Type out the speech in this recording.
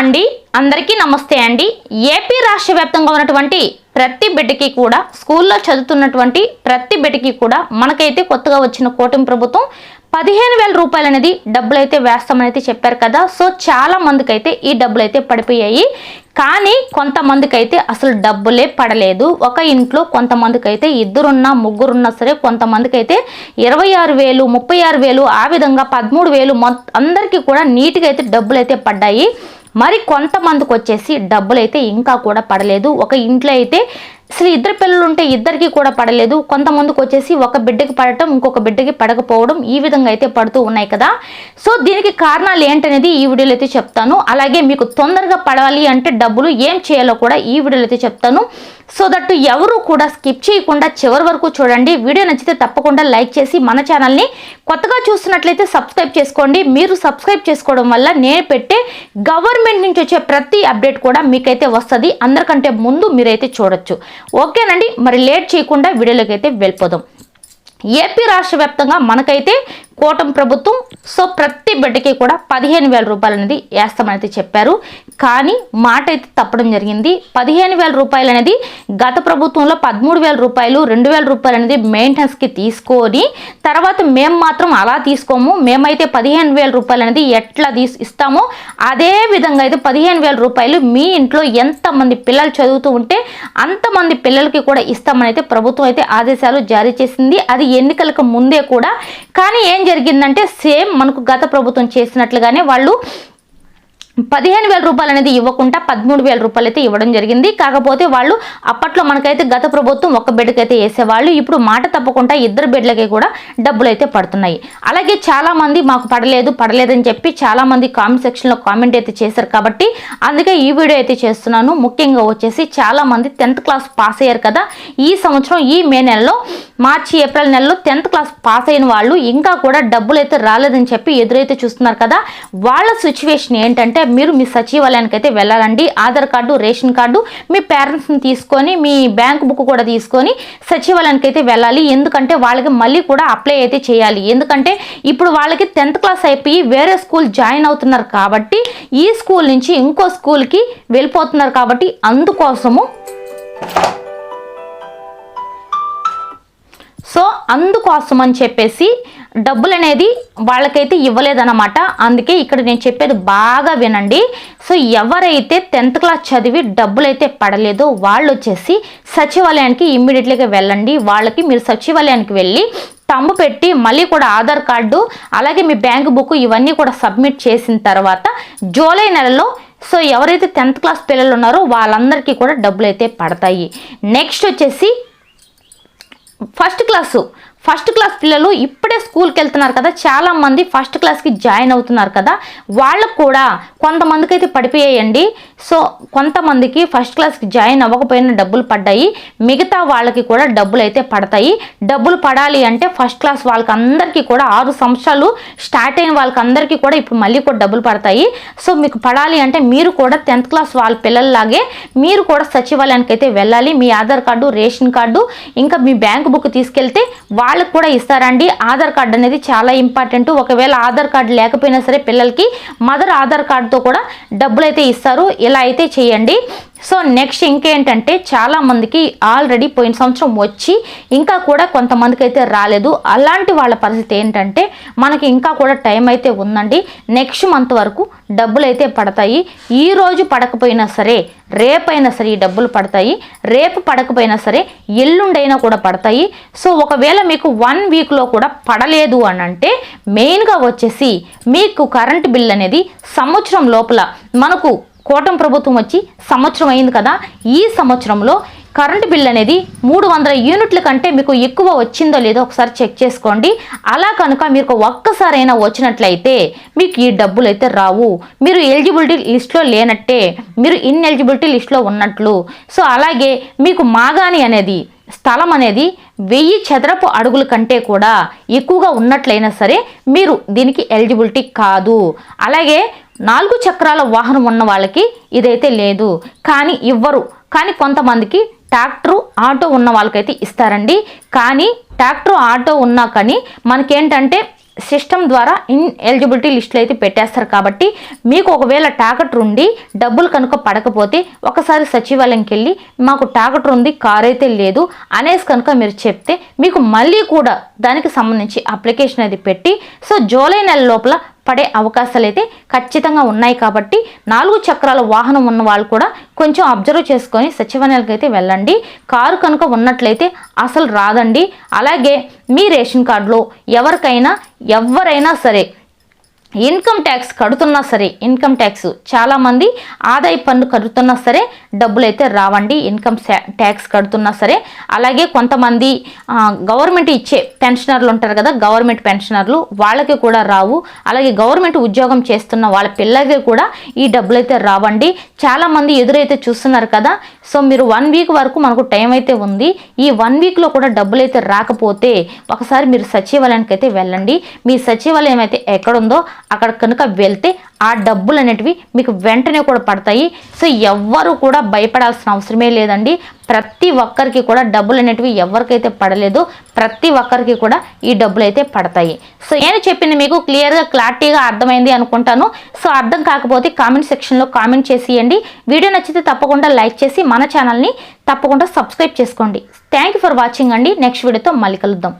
అండి. అందరికీ నమస్తే అండి. ఏపీ రాష్ట్ర వ్యాప్తంగా ఉన్నటువంటి ప్రతి బిడ్డకి కూడా స్కూల్లో చదువుతున్నటువంటి ప్రతి బిడ్డకి కూడా మనకైతే కొత్తగా వచ్చిన కూటమి ప్రభుత్వం పదిహేను వేల రూపాయలు అనేది డబ్బులు అయితే వేస్తామని అయితే చెప్పారు కదా. సో చాలా మందికి అయితే ఈ డబ్బులు అయితే పడిపోయాయి. కానీ కొంతమందికి అయితే అసలు డబ్బులే పడలేదు. ఒక ఇంట్లో కొంతమందికి అయితే ఇద్దరున్నా ముగ్గురున్నా సరే కొంతమందికి అయితే ఇరవై ఆరు వేలు ముప్పై ఆరు వేలు ఆ విధంగా పదమూడు వేలు మొత్తం అందరికీ కూడా నీట్గా అయితే డబ్బులు అయితే పడ్డాయి. మరి కొంతమందికి వచ్చేసి డబ్బులు అయితే ఇంకా కూడా పడలేదు. ఒక ఇంట్లో అయితే అసలు ఇద్దరు పిల్లలు ఉంటే ఇద్దరికి కూడా పడలేదు. కొంతమందికి వచ్చేసి ఒక బిడ్డకి పడటం ఇంకొక బిడ్డకి పడకపోవడం ఈ విధంగా అయితే పడుతూ ఉన్నాయి కదా. సో దీనికి కారణాలు ఏంటనేది ఈ వీడియోలో అయితే చెప్తాను. అలాగే మీకు తొందరగా పడాలి అంటే డబ్బులు ఏం చేయాలో కూడా ఈ వీడియోలో అయితే చెప్తాను. సో దట్ ఎవరు కూడా స్కిప్ చేయకుండా చివరి వరకు చూడండి. వీడియో నచ్చితే తప్పకుండా లైక్ చేసి మన ఛానల్ని కొత్తగా చూస్తున్నట్లయితే సబ్స్క్రైబ్ చేసుకోండి. మీరు సబ్స్క్రైబ్ చేసుకోవడం వల్ల నేను పెట్టే గవర్నమెంట్ నుంచి వచ్చే ప్రతి అప్డేట్ కూడా మీకైతే వస్తుంది. అందరికంటే ముందు మీరైతే చూడొచ్చు. ఓకేనండి మరి లేట్ చేయకుండా వీడియోలోకి అయితే వెళ్ళిపోదాం. ఏపీ రాష్ట్ర వ్యాప్తంగా మనకైతే కూటమి ప్రభుత్వం సో ప్రతి బిడ్డకి కూడా పదిహేను వేల రూపాయలు అనేది వేస్తామని అయితే చెప్పారు. కానీ మాట అయితే తప్పడం జరిగింది. పదిహేను వేల రూపాయలు అనేది గత ప్రభుత్వంలో పదమూడు వేల రూపాయలు రెండు వేల రూపాయలు అనేది మెయింటెనెన్స్కి తీసుకొని తర్వాత మేము మాత్రం అలా తీసుకోము. మేమైతే పదిహేను వేల రూపాయలు అనేది ఎట్లా తీసి ఇస్తామో అదే విధంగా అయితే పదిహేను వేల రూపాయలు మీ ఇంట్లో ఎంతమంది పిల్లలు చదువుతూ ఉంటే అంతమంది పిల్లలకి కూడా ఇస్తామని అయితే ప్రభుత్వం అయితే ఆదేశాలు జారీ చేసింది. అది ఎన్నికలకు ముందే కూడా. కానీ ఏం జరిగిందంటే సేమ్ మనకు గత ప్రభుత్వం చేసినట్లుగానే వాళ్ళు పదిహేను వేల రూపాయలు అనేది ఇవ్వకుండా పదమూడు వేల రూపాయలు అయితే ఇవ్వడం జరిగింది. కాకపోతే వాళ్ళు అప్పట్లో మనకైతే గత ప్రభుత్వం ఒక బెడ్కి అయితే వేసేవాళ్ళు. ఇప్పుడు మాట తప్పకుండా ఇద్దరు బెడ్లకి కూడా డబ్బులు అయితే పడుతున్నాయి. అలాగే చాలామంది మాకు పడలేదు పడలేదని చెప్పి చాలామంది కామెంట్ సెక్షన్లో కామెంట్ అయితే చేశారు కాబట్టి అందుకే ఈ వీడియో అయితే చేస్తున్నాను. ముఖ్యంగా వచ్చేసి చాలామంది టెన్త్ క్లాస్ పాస్ అయ్యారు కదా. ఈ సంవత్సరం ఈ మే నెలలో మార్చి ఏప్రిల్ నెలలో టెన్త్ క్లాస్ పాస్ అయిన వాళ్ళు ఇంకా కూడా డబ్బులు అయితే రాలేదని చెప్పి ఎదురైతే చూస్తున్నారు కదా. వాళ్ళ సిచ్యువేషన్ ఏంటంటే మీరు మీ సచివాలయానికి అయితే వెళ్ళాలండి. ఆధార్ కార్డు రేషన్ కార్డు మీ పేరెంట్స్ని తీసుకొని మీ బ్యాంక్ బుక్ కూడా తీసుకొని సచివాలయానికి అయితే వెళ్ళాలి. ఎందుకంటే వాళ్ళకి మళ్ళీ కూడా అప్లై అయితే చేయాలి. ఎందుకంటే ఇప్పుడు వాళ్ళకి టెన్త్ క్లాస్ అయిపోయి వేరే స్కూల్ జాయిన్ అవుతున్నారు కాబట్టి ఈ స్కూల్ నుంచి ఇంకో స్కూల్కి వెళ్ళిపోతున్నారు కాబట్టి అందుకోసము సో అందుకోసం అని చెప్పేసి డబ్బులు అనేది వాళ్ళకైతే ఇవ్వలేదన్నమాట. అందుకే ఇక్కడ నేను చెప్పేది బాగా వినండి. సో ఎవరైతే టెన్త్ క్లాస్ చదివి డబ్బులు అయితే పడలేదో వాళ్ళు వచ్చేసి సచివాలయానికి ఇమ్మీడియట్లీగా వెళ్ళండి. వాళ్ళకి మీరు సచివాలయానికి వెళ్ళి తమ్ము పెట్టి మళ్ళీ కూడా ఆధార్ కార్డు అలాగే మీ బ్యాంక్ బుక్ ఇవన్నీ కూడా సబ్మిట్ చేసిన తర్వాత జూలై నెలలో సో ఎవరైతే టెన్త్ క్లాస్ పిల్లలు ఉన్నారో వాళ్ళందరికీ కూడా డబ్బులు అయితే పడతాయి. నెక్స్ట్ వచ్చేసి ఫస్ట్ క్లాసు ఫస్ట్ క్లాస్ పిల్లలు ఇప్పుడే స్కూల్కి వెళ్తున్నారు కదా చాలా మంది ఫస్ట్ క్లాస్కి జాయిన్ అవుతున్నారు కదా వాళ్ళకు కూడా కొంతమందికి అయితే పడిపోయేయండి. సో కొంతమందికి ఫస్ట్ క్లాస్కి జాయిన్ అవ్వకపోయినా డబ్బులు పడ్డాయి మిగతా వాళ్ళకి కూడా డబ్బులు అయితే పడతాయి. డబ్బులు పడాలి అంటే ఫస్ట్ క్లాస్ వాళ్ళకి అందరికీ కూడా ఆరు సంవత్సరాలు స్టార్ట్ అయిన వాళ్ళకి అందరికీ కూడా ఇప్పుడు మళ్ళీ కూడా డబ్బులు పడతాయి. సో మీకు పడాలి అంటే మీరు కూడా టెన్త్ క్లాస్ వాళ్ళ పిల్లల్లాగే మీరు కూడా సచివాలయానికి అయితే వెళ్ళాలి. మీ ఆధార్ కార్డు రేషన్ కార్డు ఇంకా మీ బ్యాంక్ బుక్ తీసుకెళ్తే వాళ్ళకి కూడా ఇస్తారండి. ఆధార్ కార్డు అనేది చాలా ఇంపార్టెంట్. ఒకవేళ ఆధార్ కార్డు లేకపోయినా సరే పిల్లలకి మదర్ ఆధార్ కార్డుతో కూడా డబ్బులు అయితే ఇస్తారు. ఇలా అయితే చేయండి. సో నెక్స్ట్ ఇంకేంటంటే చాలామందికి ఆల్రెడీ పోయిన సంవత్సరం వచ్చి ఇంకా కూడా కొంతమందికి అయితే రాలేదు. అలాంటి వాళ్ళ పరిస్థితి ఏంటంటే మనకి ఇంకా కూడా టైం అయితే ఉందండి. నెక్స్ట్ మంత్ వరకు డబ్బులు అయితే పడతాయి. ఈ రోజు పడకపోయినా సరే రేపైనా సరే ఈ డబ్బులు పడతాయి. రేపు పడకపోయినా సరే ఎల్లుండైనా కూడా పడతాయి. సో ఒకవేళ మీకు వన్ వీక్లో కూడా పడలేదు అని అంటే మెయిన్గా వచ్చేసి మీకు కరెంట్ బిల్ అనేది సంవత్సరం లోపల మనకు కూటమి ప్రభుత్వం వచ్చి సంవత్సరం అయింది కదా. ఈ సంవత్సరంలో కరెంటు బిల్ అనేది మూడు వందల యూనిట్ల కంటే మీకు ఎక్కువ వచ్చిందో లేదో ఒకసారి చెక్ చేసుకోండి. అలా కనుక మీకు ఒక్కసారైనా వచ్చినట్లయితే మీకు ఈ డబ్బులు అయితే రావు. మీరు ఎలిజిబిలిటీ లిస్ట్లో లేనట్టే మీరు ఇన్ ఎలిజిబిలిటీ లిస్ట్లో ఉన్నట్లు. సో అలాగే మీకు మాగాని అనేది స్థలం అనేది వెయ్యి చదరపు అడుగుల కంటే కూడా ఎక్కువగా ఉన్నట్లయినా సరే మీరు దీనికి ఎలిజిబిలిటీ కాదు. అలాగే నాలుగు చక్రాల వాహనం ఉన్న వాళ్ళకి ఇదైతే లేదు. కానీ ఇవ్వరు. కానీ కొంతమందికి ట్రాక్టరు ఆటో ఉన్న వాళ్ళకైతే ఇస్తారండి. కానీ ట్రాక్టర్ ఆటో ఉన్నా కానీ మనకేంటంటే సిస్టమ్ ద్వారా ఇన్ ఎలిజిబిలిటీ లిస్టులు అయితే పెట్టేస్తారు కాబట్టి మీకు ఒకవేళ టాకెట్ ఉండి డబ్బులు కనుక పడకపోతే ఒకసారి సచివాలయంకి వెళ్ళి మాకు ట్రాక్టర్ ఉంది కార్ అయితే లేదు అనేసి కనుక మీరు చెప్తే మీకు మళ్ళీ కూడా దానికి సంబంధించి అప్లికేషన్ అది పెట్టి సో జూలై నెల లోపల పడే అవకాశాలు అయితే ఖచ్చితంగా ఉన్నాయి కాబట్టి నాలుగు చక్రాల వాహనం ఉన్న వాళ్ళు కూడా కొంచెం అబ్జర్వ్ చేసుకొని సచివాలయాలకు అయితే వెళ్ళండి. కారు కనుక ఉన్నట్లయితే అసలు రాదండి. అలాగే మీ రేషన్ కార్డులో ఎవరికైనా ఎవరైనా సరే ఇన్కమ్ ట్యాక్స్ కడుతున్నా సరే ఇన్కమ్ ట్యాక్స్ చాలామంది ఆదాయ పన్ను కడుతున్నా సరే డబ్బులు అయితే రావండి. ఇన్కమ్ ట్యాక్స్ కడుతున్నా సరే. అలాగే కొంతమంది గవర్నమెంట్ ఇచ్చే పెన్షనర్లు ఉంటారు కదా గవర్నమెంట్ పెన్షనర్లు వాళ్ళకి కూడా రావు. అలాగే గవర్నమెంట్ ఉద్యోగం చేస్తున్న వాళ్ళ పిల్లలకి కూడా ఈ డబ్బులు అయితే రావండి చాలామంది ఎదురైతే చూస్తున్నారు కదా సో మీరు వన్ వీక్ వరకు మనకు టైం అయితే ఉంది. ఈ వన్ వీక్లో కూడా డబ్బులు అయితే రాకపోతే ఒకసారి మీరు సచివాలయానికి అయితే వెళ్ళండి. మీ సచివాలయం అయితే ఎక్కడుందో అక్కడ కనుక వెళ్తే ఆ డబ్బులు అనేటివి మీకు వెంటనే కూడా పడతాయి. సో ఎవ్వరు కూడా భయపడాల్సిన అవసరమే లేదండి. ప్రతి ఒక్కరికి కూడా డబ్బులు అనేటివి ఎవరికైతే పడలేదో ప్రతి ఒక్కరికి కూడా ఈ డబ్బులు అయితే పడతాయి. సో నేను చెప్పింది మీకు క్లియర్గా క్లారిటీగా అర్థమైంది అనుకుంటాను. సో అర్థం కాకపోతే కామెంట్ సెక్షన్లో కామెంట్ చేసియండి. వీడియో నచ్చితే తప్పకుండా లైక్ చేసి మన ఛానల్ని తప్పకుండా సబ్స్క్రైబ్ చేసుకోండి. థ్యాంక్ యూ ఫర్ వాచింగ్ అండి. నెక్స్ట్ వీడియోతో మళ్ళీ కలుద్దాం.